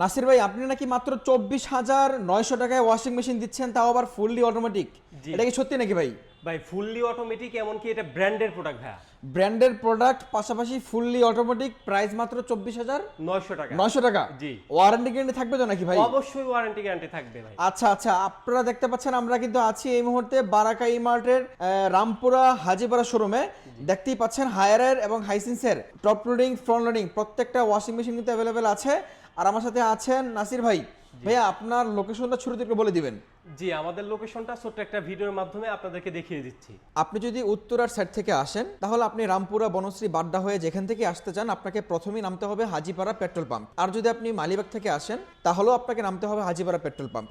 নাসির ভাই আপনি নাকি মাত্র চব্বিশ হাজার নয়শো টাকায় ওয়াশিং মেশিন দিচ্ছেন তাও আবার ফুললি অটোমেটিক এটা কি সত্যি নাকি ভাই? ভাই ফুললি অটোমেটিক এমনকি এটা ব্র্যান্ডের প্রোডাক্ট ভাইয়া। ব্র্যান্ডের প্রোডাক্ট পাশাপাশি ফুললি অটোমেটিক প্রাইস মাত্র চব্বিশ হাজার নয়শো টাকা। নয়শো টাকা। জি। ওয়ারেন্টি গ্যারান্টি থাকবে তো নাকি ভাই? অবশ্যই ওয়ারেন্টি গ্যারান্টি থাকবে ভাই। আচ্ছা আচ্ছা আপনারা দেখতে পাচ্ছেন আমরা কিন্তু আছি এই মুহূর্তে বারাকা ইমার্টের রামপুরা হাজিপাড়া শোরুমে। দেখতেই পাচ্ছেন হায়ারের এবং হাইসিন্সের টপ লোডিং ফ্রন্ট লোডিং প্রত্যেকটা ওয়াশিং মেশিন কিন্তু অ্যাভেলেবেল আছে। আর আমার সাথে আছেন নাসির ভাই। ভাইয়া আপনার লোকেশনটা ছোট থেকে বলে দিবেন। জি আমাদের লোকেশনটা ছোট্ট একটা ভিডিওর মাধ্যমে আপনাদেরকে দেখিয়ে দিচ্ছি। আপনি যদি উত্তরার সাইড থেকে আসেন তাহলে আপনি রামপুরা বনশ্রী বাড্ডা হয়ে যেখান থেকে আসতে চান আপনাকে প্রথমেই নামতে হবে হাজিপাড়া পেট্রোল পাম্প। আর যদি আপনি মালিবাগ থেকে আসেন তাহলেও আপনাকে নামতে হবে Hajipara petrol pump.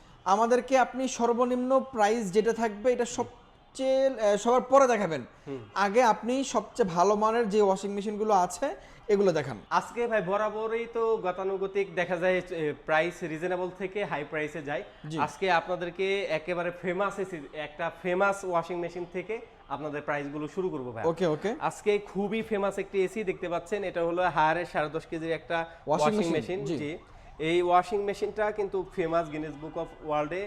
আমাদেরকে আপনি সর্বনিম্ন প্রাইস যেটা থাকবে এটা সবচেয়ে সবার পরে দেখাবেন। আগে আপনি সবচেয়ে ভালো মানের যে ওয়াশিং মেশিনগুলো আছে এগুলো দেখান। আজকে ভাই বরাবরই তো গতানুগতিক দেখা যায় প্রাইস রিজনেবল থেকে হাই প্রাইসে যায়। আজকে আপনাদেরকে একেবারে ফেমাস একটা ফেমাস ওয়াশিং মেশিন থেকে আপনাদের প্রাইসগুলো শুরু করব ভাই। ওকে ওকে। আজকে খুবই ফেমাস একটি এসি দেখতে পাচ্ছেন এটা হলো হায়ারের সাড়ে দশ কেজির একটা ওয়াশিং মেশিন জি। এই ওয়াশিং মেশিনটা কিন্তু ফেমাস গিনেস বুক অফ ওয়ার্ল্ডে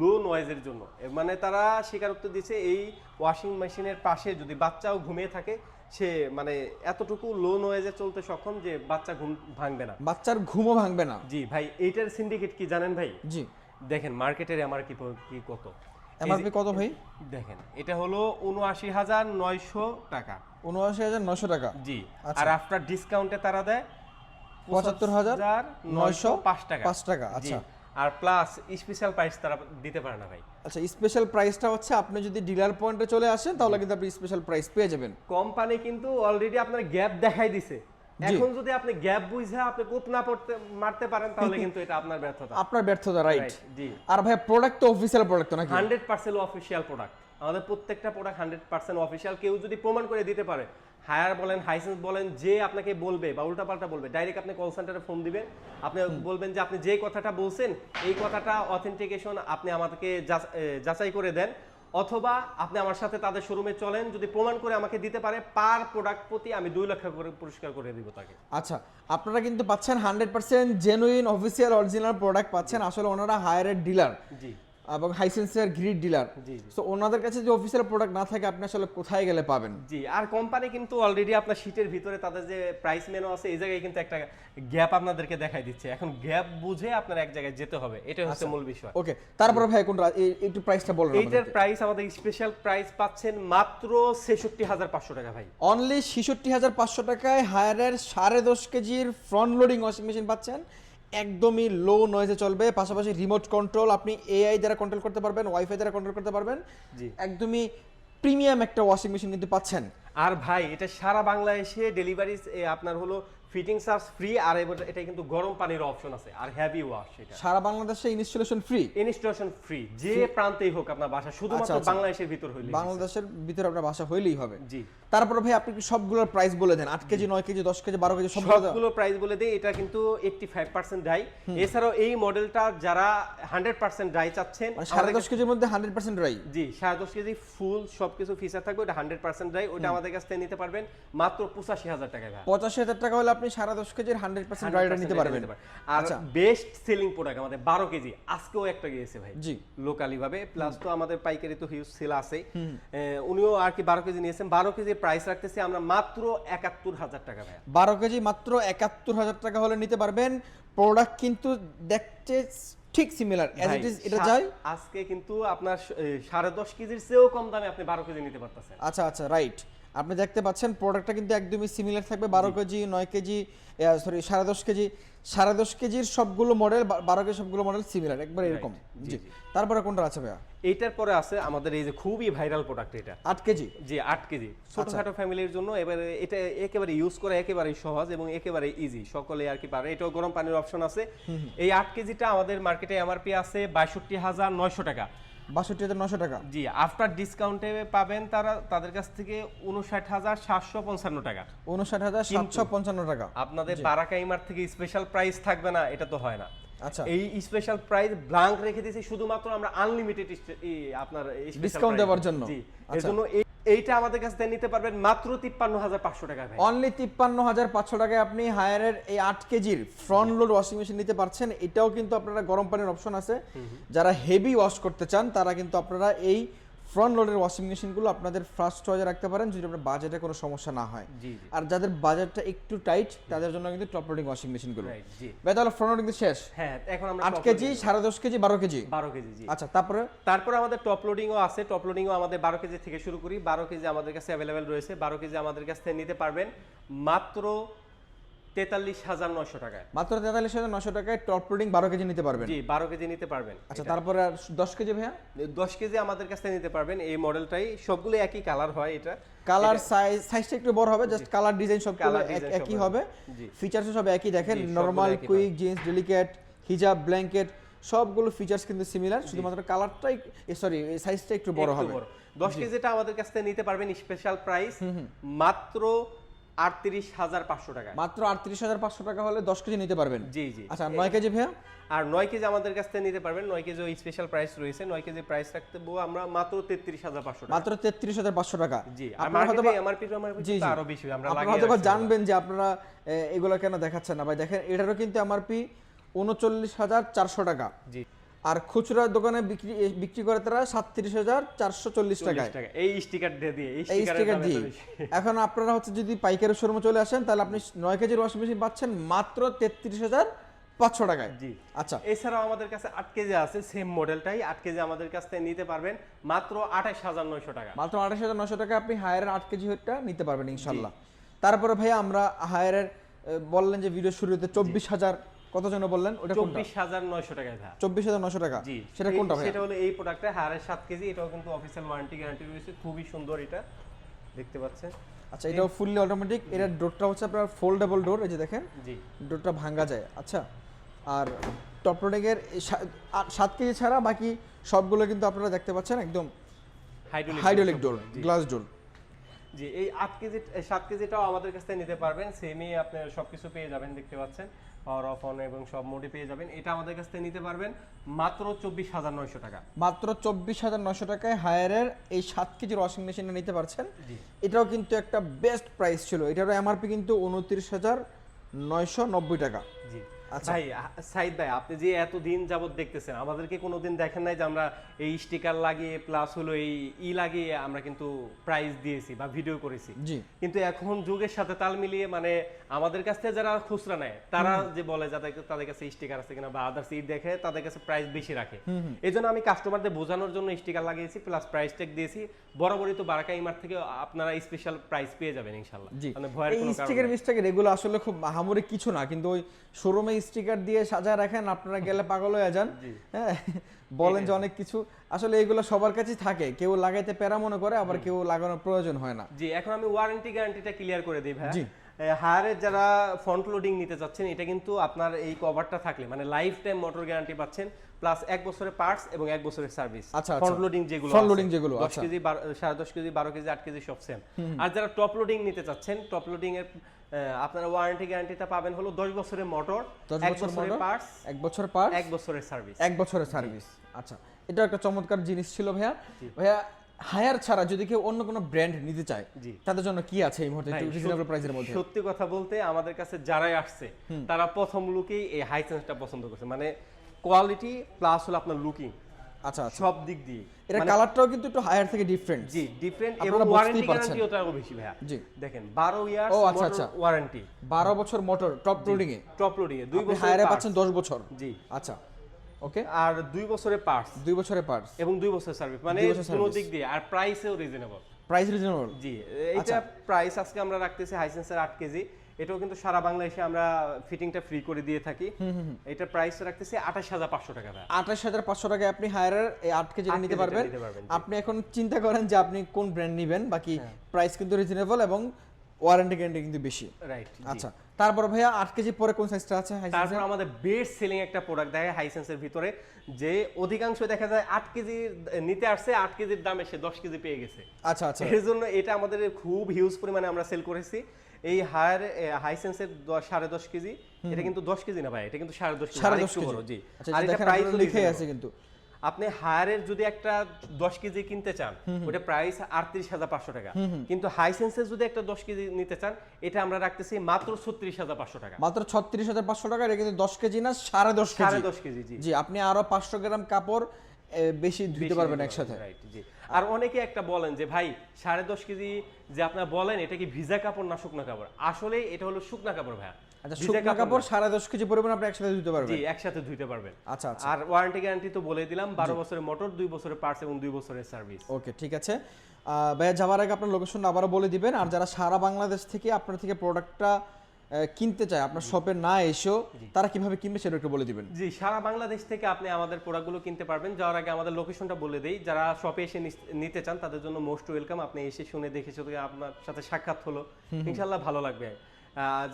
লো নয়েজের জন্য। মানে তারা স্বীকারোক্তি দিচ্ছে এই ওয়াশিং মেশিনের পাশে যদি বাচ্চাও ঘুমিয়ে থাকে সে মানে এতটুকু লো নয়েজে চলতে সক্ষম যে বাচ্চা ঘুম ভাঙবে না। বাচ্চার ঘুমও ভাঙবে না। জি ভাই এইটার সিন্ডিকেট কি জানেন ভাই? জি। দেখেন মার্কেটের আমার কি কি কত? এমআরপি কত ভাই? দেখেন এটা হলো উনআশি হাজার নয়শো টাকা। উনআশি হাজার নশো টাকা। জি আচ্ছা। আর আফটার ডিসকাউন্টে তারা দেয় পঁচাত্তর হাজার নয়শো পাঁচ টাকা। পাঁচ টাকা, আচ্ছা। আর প্লাস স্পেশাল প্রাইস তারা দিতে পারে না ভাই। আচ্ছা স্পেশাল প্রাইসটা হচ্ছে আপনি যদি ডিলার পয়েন্টে চলে আসেন তাহলে কিন্তু আপনি স্পেশাল প্রাইস পেয়ে যাবেন। কোম্পানি কিন্তু অলরেডি আপনার গ্যাপ দেখাই দিছে। এখন যদি আপনি গ্যাপ বুঝে আপনি কোপ না পড়তে মারতে পারেন তাহলে কিন্তু এটা আপনার ব্যর্থতা। আপনার ব্যর্থতা রাইট জি। আর ভাই প্রোডাক্ট তো অফিসিয়াল প্রোডাক্ট নাকি? হান্ড্রেড পার্সেন্ট অফিসিয়াল প্রোডাক্ট আমাদের প্রত্যেকটা প্রোডাক্ট হান্ড্রেড পার্সেন্ট অফিসিয়াল কেউ যদি প্রমাণ করে দিতে পারে হায়ার বলেন হাইসেন্স বলেন যে আপনাকে বলবে বা উল্টাপাল্টা বলবে ডাইরেক্ট আপনি কল সেন্টারে ফোন দিবেন। আপনি বলবেন যে আপনি যে কথাটা বলছেন এই কথাটা অথেন্টিকেশন আপনি আমাদেরকে যাচ- যাচাই করে দেন। অথবা আপনি আমার সাথে তাদের শোরুমে চলেন যদি প্রমাণ করে আমাকে দিতে পারে পার প্রোডাক্ট প্রতি আমি দুই লক্ষ করে পুরস্কার করে দিব তাকে। আচ্ছা আপনারা কিন্তু পাচ্ছেন hundred percent genuine official original product পাচ্ছেন। আসলে ওনারা হায়ারের ডিলার জি। এবং হাইসেন্সের গ্রিড ডিলার। সো ওনাদের কাছে যে অফিসিয়াল প্রোডাক্ট না থাকে আপনি আসলে কোথায় গেলে পাবেন? জি আর কোম্পানি কিন্তু অলরেডি আপনার শীটের ভিতরে তাদের যে প্রাইস মেনু আছে এই জায়গায় কিন্তু একটা গ্যাপ আপনাদেরকে দেখাই দিচ্ছে। এখন গ্যাপ বুঝে আপনার এক জায়গায় যেতে হবে। এটা হচ্ছে মূল বিষয়। ওকে তারপরে ভাই কোনটা? এই- একটু প্রাইসটা বলুন এইটার প্রাইস আমাদের স্পেশাল প্রাইস পাচ্ছেন মাত্র ছেষট্টি হাজার পাঁচশো টাকা ভাই। অনলি ছেষট্টি হাজার পাঁচশো টাকায় হায়ারের সাড়ে দশ কেজির ফ্রন্ট লোডিং ওয়াশিং মেশিন পাচ্ছেন। একদমই লো নয়েজে চলবে। পাশাপাশি রিমোট কন্ট্রোল আপনি এআই দ্বারা কন্ট্রোল করতে পারবেন ওয়াইফাই দ্বারা কন্ট্রোল করতে পারবেন। জি। একদমই প্রিমিয়াম একটা ওয়াশিং মেশিন কিন্তু পাচ্ছেন। আর ভাই এটা সারা বাংলাদেশে ডেলিভারি আপনার হলো ফিটিং চার্জ ফ্রি আর এটা কিন্তু গরম পানির অপশন আছে আর হেভি ওয়াশ এটা। সারা বাংলাদেশে ইনস্টলেশন ফ্রি ইনস্টলেশন ফ্রি যে প্রান্তেই হোক আপনার বাসা শুধুমাত্র আচ্ছা। বাংলাদেশের ভিতর হইলে বাংলাদেশের ভিতরে আপনার বাসা হইলেই হবে। জি। তারপরে ভাই আপনি কি সবগুলোর প্রাইস বলে দেন। আট কেজি নয় কেজি দশ কেজি বারো কেজি সবগুলো প্রাইস বলে দেই এটা কিন্তু এইটটি ফাইভ পার্সেন্ট ডাই এছাড়াও এই মডেলটা যারা হান্ড্রেড পার্সেন্ট ডাই চাচ্ছেন মানে সাড়ে দশ কেজির মধ্যে হান্ড্রেড পার্সেন্ট রাই জি সাড়ে দশ কেজি ফুল সবকিছু ফিচার থাকবে ওটা হান্ড্রেড পার্সেন্ট ডাই ওটা আমাদের কাছ থেকে নিতে পারবেন মাত্র পঁচাশি হাজার টাকায় ভাই। পঁচাশি হাজার টাকা হলে আপনি সাড়ে দশ কেজির হান্ড্রেড পার্সেন্ট রাইডার নিতে পারবেন। আর আচ্ছা। বেস্ট সেলিং প্রোডাক্ট আমাদের বারো কেজি আজকেও একটা গিয়েছে ভাই জি। লোকালি ভাবে প্লাস তো আমাদের পাইকারি তো হিউজ সেল আছে। উনিও আর কি বারো কেজি নিয়েছেন। বারো কেজির প্রাইস রাখতেছি আমরা মাত্র একাত্তর হাজার টাকা ভাই বারো কেজি মাত্র একাত্তর হাজার টাকা হলে নিতে পারবেন। প্রোডাক্ট কিন্তু দেখতে ঠিক সিমিলার অ্যাজ ইট ইজ এটা যায়। আজকে কিন্তু আপনার সাড়ে দশ কেজির চেয়েও কম দামে আপনি বারো কেজি নিতে পারতেছেন। আচ্ছা আচ্ছা রাইট আপনি দেখতে পাচ্ছেন প্রোডাক্টটা কিন্তু একদমই সিমিলার থাকবে বারো কেজি নয় কেজি সরি সাড়ে দশ কেজি। সাড়ে দশ কেজির সবগুলো মডেল বারো কেজি সবগুলো মডেল সিমিলার একবার এরকম। জি। তারপরে কোনটা আছে ভাইয়া? এইটার পরে আছে আমাদের এই যে খুবই ভাইরাল প্রোডাক্ট এটা। আট কেজি। জি আট কেজি। ছোটখাটো ফ্যামিলির জন্য এবারে এটা একেবারে ইউজ করা একেবারে সহজ এবং একেবারে ইজি সকলে আর কি পারে। এটাও গরম পানির অপশন আছে। এই আট কেজিটা আমাদের মার্কেটে এমআরপি আছে বাষট্টি হাজার নয়শো টাকা। বাষট্টি হাজার নশো টাকা। জি আফটার ডিসকাউন্টে পাবেন তারা তাদের কাছ থেকে উনষাট হাজার সাতশো পঞ্চান্ন টাকা। উনষাট হাজার সাতশো পঞ্চান্ন টাকা। আপনাদের বারাকাইমার থেকে স্পেশাল প্রাইস থাকবে না এটা তো হয় না। আচ্ছা। এই স্পেশাল প্রাইস ব্লাঙ্ক রেখে দিয়েছি শুধুমাত্র আমরা আনলিমিটেড আপনার ডিসকাউন্ট দেওয়ার জন্য। জি এর আচ্ছা। জন্য এই- এইটা আমাদের কাছ থেকে নিতে পারবেন মাত্র তিপ্পান্ন হাজার পাঁচশো টাকা অনলি তিপ্পান্ন হাজার পাঁচশো টাকায় আপনি হায়ারের এই আট কেজির ফ্রন্ট লোড ওয়াশিং মেশিন নিতে পারছেন। এটাও কিন্তু আপনারা গরম পানির অপশন আছে। যারা হেভি ওয়াশ করতে চান তারা কিন্তু আপনারা এই ফ্রন্ট লোডের ওয়াশিং মেশিনগুলো আপনাদের ফার্স্ট চয়েসে রাখতে পারেন যদি আপনার বাজেটে কোনো সমস্যা না হয়। আর যাদের বাজেটটা একটু টাইট তাদের জন্য কিন্তু টপ লোডিং ওয়াশিং মেশিনগুলো রাইট জি। ভাই তাহলে ফ্রন্ট লোডিং শেষ? হ্যাঁ এখন আমরা আট কেজি সাড়ে দশ কেজি বারো কেজি? বারো কেজি জি। আচ্ছা তারপরে? তারপরে আমাদের টপ লোডিংও আছে টপ লোডিংও আমাদের বারো কেজি থেকে শুরু করি। বারো কেজি আমাদের কাছে অ্যাভেলেবেল রয়েছে। বারো কেজি আমাদের কাছ থেকে নিতে পারবেন। মাত্র তেতাল্লিশ হাজার নয়শো টাকায়। মাত্র তেতাল্লিশ হাজার নশো টাকায় টপ লোডিং বারো কেজি নিতে পারবেন? জি বারো কেজি নিতে পারবেন। আচ্ছা তারপরে আর দশ কেজি ভাইয়া? দশ কেজি আমাদের কাছ থেকে নিতে পারবেন। এই মডেলটাই সবগুলো একই কালার হয় এটা। কালার সাইজ সাইজটা একটু বড় হবে জাস্ট কালার ডিজাইন সব design একই হবে। জি। ফিচার্স সব একই দেখেন নরমাল কুইক জিন্স ডেলিকেট হিজাব ব্ল্যাঙ্কেট সবগুলো ফিচার্স কিন্তু সিমিলার শুধুমাত্র কালারটাই সরি সাইজটা একটু বড় হবে। দশ কেজিটা আমাদের কাছ থেকে নিতে পারবেন স্পেশাল প্রাইস মাত্র আটত্রিশ হাজার পাঁচশো টাকা। মাত্র আটত্রিশ হাজার পাঁচশো টাকা হলে দশ কেজি নিতে পারবেন? জি জি। আচ্ছা নয় কেজি ভাইয়া? আর নয় কেজি আমাদের কাছ থেকে নিতে পারবেন। নয় কেজি স্পেশাল প্রাইস রয়েছে। নয় কেজি প্রাইস রাখতে আমরা মাত্র তেত্রিশ হাজার পাঁচশো টাকা। মাত্র তেত্রিশ হাজার পাঁচশো টাকা। জি আর হয়তো এমআরপি টু এমআরপি জি আরও বেশি আমরা হয়তো জানবেন যে আপনারা এগুলো কেন দেখাচ্ছেন না। ভাই দেখেন এটারও কিন্তু এমআরপি উনচল্লিশ হাজার চারশো টাকা। জি। আর খুচরা দোকানে বিক্রি বিক্রি করে তারা সাতত্রিশ হাজার চারশো চল্লিশ টাকায়। এই স্টিকার দিয়ে দিয়ে এই স্টিকার দিয়ে এখন আপনারা হচ্ছে যদি পাইকারি শোরুমে চলে আসেন তাহলে আপনি নয় কেজির ওয়াশিং মেশিন পাচ্ছেন মাত্র তেত্রিশ হাজার পাঁচশো টাকায়। জি। আচ্ছা। এছাড়াও আমাদের কাছে আট কেজি আছে সেম মডেলটাই আট কেজি আমাদের কাছ থেকে নিতে পারবেন মাত্র আঠাশ হাজার নয়শো টাকা। মাত্র আঠাশ হাজার নশো টাকা আপনি হায়ারের আট কেজি হইটা নিতে পারবেন ইনশাল্লাহ তারপরে ভাইয়া আমরা হায়ারের বললেন যে ভিডিও শুরুতে চব্বিশ হাজার কত জন বললেন? ওটা কোনটা? চব্বিশ হাজার নয়শো টাকায় ভাই। চব্বিশ হাজার নশো টাকা। জি। সেটা কোনটা ভাইয়া? সেটা হলো এই প্রোডাক্টটা হারের সাত কেজি এটাও কিন্তু অফিসিয়াল ওয়ারেন্টি গ্যারান্টি রয়েছে। খুবই সুন্দর এটা। দেখতে পাচ্ছেন? আচ্ছা এটাও ফুললি অটোমেটিক এটার ডোরটা হচ্ছে আপনার ফোল্ডেবল ডোর এই যে দেখেন। জি। ডোরটা ভাঙা যায়। আচ্ছা আর টপ রোডিংয়ের সাত কেজি ছাড়া বাকি সবগুলো কিন্তু আপনারা দেখতে পাচ্ছেন একদম hydraulic hydraulic door glass door জি। এই আট কেজি সাত কেজিটাও আমাদের কাছ থেকে নিতে পারবেন। সেমই আপনি সবকিছু পেয়ে যাবেন দেখতে পাচ্ছেন। অফ অন এবং সব মোডে পেয়ে যাবেন। এটা আমাদের কাছ থেকে নিতে পারবেন মাত্র চব্বিশ হাজার নয়শো টাকা। মাত্র চব্বিশ হাজার নয়শো টাকায় হায়ারের এই সাত কেজির ওয়াশিং মেশিনটা নিতে পারছেন। এটাও কিন্তু একটা বেস্ট প্রাইস ছিল। এটারও এমআরপি কিন্তু উনত্রিশ হাজার নয়শো নব্বই টাকা। জি। ভাই সাইদ ভাই আপনি যে এত দিন যাবত দেখতেছেন আমাদেরকে কোনোদিন দেখেন নাই যে আমরা এই স্টিকার লাগিয়ে প্লাস হলো এই ই লাগিয়ে আমরা কিন্তু প্রাইস দিয়েছি বা ভিডিও করেছি। কিন্তু এখন যুগের সাথে তাল মিলিয়ে মানে আমাদের কাছ থেকে যারা খুচরা নেয় তারা যে বলে যাদের তাদের কাছে স্টিকার আছে কিনা বা আদার্স ই দেখে তাদের কাছে প্রাইস বেশি রাখে। এই জন্য আমি কাস্টমারদের বোঝানোর জন্য স্টিকার লাগিয়েছি প্লাস প্রাইস ট্যাগ দিয়েছি। বরাবরই তো বারাকা ইমার থেকে আপনারা স্পেশাল প্রাইস পেয়ে যাবেন ইনশাল্লাহ মানে ভয়ের কোনো কারণ স্টিকার আসলে খুব আহামরি কিছু না কিন্তু ওই শোরুমে স্টিকার দিয়ে সাজা রাখেন আপনারা গেলে পাগল হয়ে যান। হ্যাঁ বলেন যে অনেক কিছু। আসলে এগুলো সবার কাছেই থাকে। কেউ লাগাইতে প্যারা মনে করে আবার কেউ লাগানোর প্রয়োজন হয় না। জি এখন আমি ওয়ারেন্টি গ্যারান্টিটা ক্লিয়ার করে দিই ভাই জি। হায়ারের যারা ফ্রন্ট লোডিং নিতে চাচ্ছেন এটা কিন্তু আপনার এই কভারটা থাকলে মানে লাইফ টাইম মোটর গ্যারান্টি পাচ্ছেন। প্লাস এক বছরের পার্টস এবং এক বছরের সার্ভিস। ফ্রন্ট লোডিং যেগুলো আছে, loading যেগুলো, দশ আচ্ছা। কেজি বারো- সাড়ে দশ কেজি বারো কেজি আট কেজি সব সেম আর যারা টপ লোডিং নিতে চাচ্ছেন টপ লোডিং এর আপনারা ওয়ারেন্টি গ্যারান্টিটা পাবেন হলো দশ বছরের মোটর দশ এক বছর বছরের পার্টস এক বছর পার এক বছরের সার্ভিস এক বছরের সার্ভিস আচ্ছা এটা একটা চমৎকার জিনিস ছিল ভাইয়া। ভাইয়া হায়ার ছাড়া যদি কেউ অন্য কোনো ব্র্যান্ড নিতে চায়। তাদের জন্য কি আছে এই মুহূর্তে রিজনেবল প্রাইসের মধ্যে? সত্যি কথা বলতে আমাদের কাছে যারাই আসছে তারা প্রথম লুকেই এই হাই হাইসেন্সটা পছন্দ করছে। মানে কোয়ালিটি প্লাস হলো আপনার লুকিং আচ্ছা আচ্ছা। সব দিক দিয়ে। এটা মানে- কালারটাও কিন্তু একটু হায়ার থেকে ডিফারেন্ট জি ডিফারেন্ট এবং ওয়ারেন্টি পারছেন। গ্যারান্টিও তারও বেশি ভাইয়া। জি। দেখেন 12 ইয়ার্স ও, আচ্ছা, আচ্ছা। ওয়ারেন্টি বারো বছর মোটর টপ লোডিং এ টপ লোডিং এ দুই বছর হায়ারে পাচ্ছেন দশ বছর। জি। আচ্ছা ওকে আর দুই বছরের পার্টস দুই বছরের পার্টস এবং দুই বছর সার্ভিস মানে কোনো দিক দিয়ে। আর প্রাইসেও রিজনেবল প্রাইস রিজনেবল জি এইটা প্রাইস আজকে আমরা রাখতেছি হাইসেন্সের আট কেজি। এটাও কিন্তু সারা বাংলাদেশে আমরা ফিটিংটা ফ্রি করে দিয়ে থাকি। এটা প্রাইস রাখতেছি আঠাশ হাজার পাঁচশো টাকা আঠাশ হাজার পাঁচশো টাকায় আপনি হায়ারের এই আট কেজি নিতে পারবেন। আপনি এখন চিন্তা করেন যে আপনি কোন ব্র্যান্ড নেবেন বাকি হ্যাঁ। প্রাইস কিন্তু রিজনেবল এবং ওয়ারেন্টি গ্যারান্টি কিন্তু বেশি। রাইট আচ্ছা তারপর ভাইয়া আট কেজি পরে কোন সাইজটা আছে? তারপর আমাদের বেস্ট সেলিং একটা প্রোডাক্ট দেখে হাইসেন্সের ভিতরে যে অধিকাংশ দেখা যায় আট কেজি নিতে আসছে আট কেজির দামে সে দশ কেজি পেয়ে গেছে। আচ্ছা আচ্ছা। এর জন্য এটা আমাদের খুব হিউজ পরিমাণে আমরা সেল করেছি। এই হায়ার হাইসেন্সের সাড়ে দশ কেজি এটা কিন্তু দশ কেজি না ভাই এটা কিন্তু সাড়ে দশ কেজি জি। আচ্ছা আর এটা প্রাইস লিখেই আছে কিন্তু। আপনি হায়ারের যদি একটা দশ কেজি কিনতে চান ওটা প্রাইস আটত্রিশ হাজার পাঁচশো টাকা। কিন্তু হাইসেন্সের যদি একটা দশ কেজি নিতে চান এটা আমরা রাখতেছি মাত্র ছত্রিশ হাজার পাঁচশো টাকা। মাত্র ছত্রিশ হাজার পাঁচশো টাকা এটা কিন্তু দশ কেজি না সাড়ে দশ সাড়ে দশ কেজি জি আপনি আরও পাঁচশো গ্রাম কাপড় বেশি বেশি পারবেন একসাথে। জি। আর অনেকে একটা বলেন যে ভাই সাড়ে দশ কেজি যে আপনার বলেন এটা কি ভিজা কাপড় না শুকনা কাপড়? আসলে এটা হলো শুকনা কাপড় ভাইয়া। আচ্ছা শুকনো কাপড় সাড়ে দশ কেজি পরিমাণ আপনি একসাথে ধুতে জি পারবেন একসাথে ধুইতে পারবেন। আচ্ছা আচ্ছা। আর ওয়ারেন্টি গ্যারান্টি তো বলে দিলাম বারো বছরের মোটর দুই বছরের পার্টস এবং দুই বছরের সার্ভিস ওকে ঠিক আছে। ভাইয়া যাওয়ার আগে আপনার লোকেশনটা আবারও বলে দিবেন। আর যারা সারা বাংলাদেশ থেকে আপনার থেকে প্রোডাক্টটা কিনতে চায়। আপনার শপে না এসেও তারা কীভাবে কিনবে সেটা একটু বলে দিবেন। জি সারা বাংলাদেশ থেকে আপনি আমাদের প্রোডাক্টগুলো কিনতে পারবেন। যাওয়ার আগে আমাদের লোকেশনটা বলে দেই। যারা শপে এসে নিতে চান তাদের জন্য মোস্ট ওয়েলকাম। আপনি এসে শুনে দেখে আপনার সাথে সাক্ষাৎ হলো। ইনশাল্লাহ ভালো লাগবে।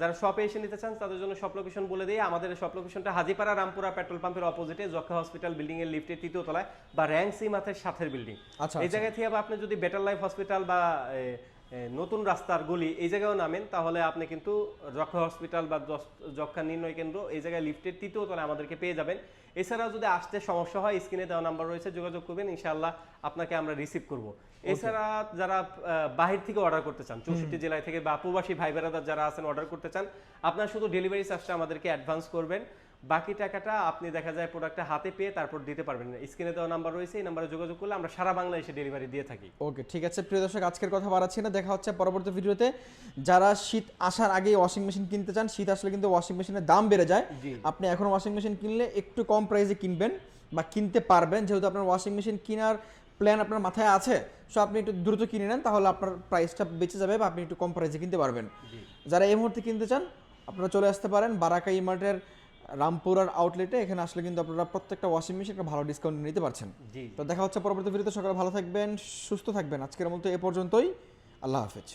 যারা শপে এসে নিতে চান তাদের জন্য শপ লোকেশন বলে দিই। আমাদের শপ লোকেশনটা হাজিপাড়া রামপুরা পেট্রোল পাম্পের অপোজিটে যক্ষা হসপিটাল বিল্ডিং এর লিফটের তৃতীয় তলায় বা র্যাঙ্ক র্যাংসি মাথের সাথের বিল্ডিং আচ্ছা, এই জায়গা থেকে আপনি যদি বেটার লাইফ হসপিটাল বা নতুন রাস্তার গলি এই জায়গায়ও নামেন তাহলে আপনি কিন্তু যক্ষা হসপিটাল বা যক্ষা নির্ণয় কেন্দ্র এই জায়গায় লিফটের তৃতীয় তলায় আমাদেরকে পেয়ে যাবেন। এছাড়াও যদি আসতে সমস্যা হয় স্ক্রিনে দেওয়া নাম্বার রয়েছে যোগাযোগ করবেন ইনশাআল্লাহ আপনাকে আমরা রিসিভ করব। এছাড়া যারা বাহির থেকে অর্ডার করতে চান চৌষট্টি জেলায় থেকে বা প্রবাসী ভাই বেড়াদার যারা আছেন অর্ডার করতে চান আপনার শুধু ডেলিভারি চার্জটা আমাদেরকে অ্যাডভান্স করবেন। বাকি টাকাটা আপনি দেখা যায় প্রোডাক্টটা হাতে পেয়ে তারপর দিতে পারবেন না। স্ক্রিনে দেওয়া নাম্বার রয়েছে এই নাম্বারে যোগাযোগ করলে আমরা সারা বাংলাদেশে ডেলিভারি দিয়ে থাকি। ওকে ঠিক আছে প্রিয় দর্শক আজকের কথা বাড়াচ্ছি না। দেখা হচ্ছে পরবর্তী ভিডিওতে। যারা শীত আসার আগেই ওয়াশিং মেশিন কিনতে চান শীত আসলে কিন্তু ওয়াশিং মেশিনের দাম বেড়ে যায়। আপনি এখন ওয়াশিং মেশিন কিনলে একটু কম প্রাইসে কিনবেন বা কিনতে পারবেন। যেহেতু আপনার ওয়াশিং মেশিন কেনার প্ল্যান আপনার মাথায় আছে সো আপনি একটু দ্রুত কিনে নেন তাহলে আপনার প্রাইসটা বেঁচে যাবে বা আপনি একটু কম প্রাইসে কিনতে পারবেন। যারা এই মুহূর্তে কিনতে চান আপনারা চলে আসতে পারেন। বারাকা ইমার্টের রামপুরার আউটলেটে এখানে আসলে কিন্তু আপনারা প্রত্যেকটা ওয়াশিং মেশিন একটা ভালো ডিসকাউন্ট নিতে পারছেন। তো দেখা হচ্ছে পরবর্তী ভিডিওতে সকালে ভালো থাকবেন সুস্থ থাকবেন। আজকের মতো এ পর্যন্তই। আল্লাহ হাফেজ।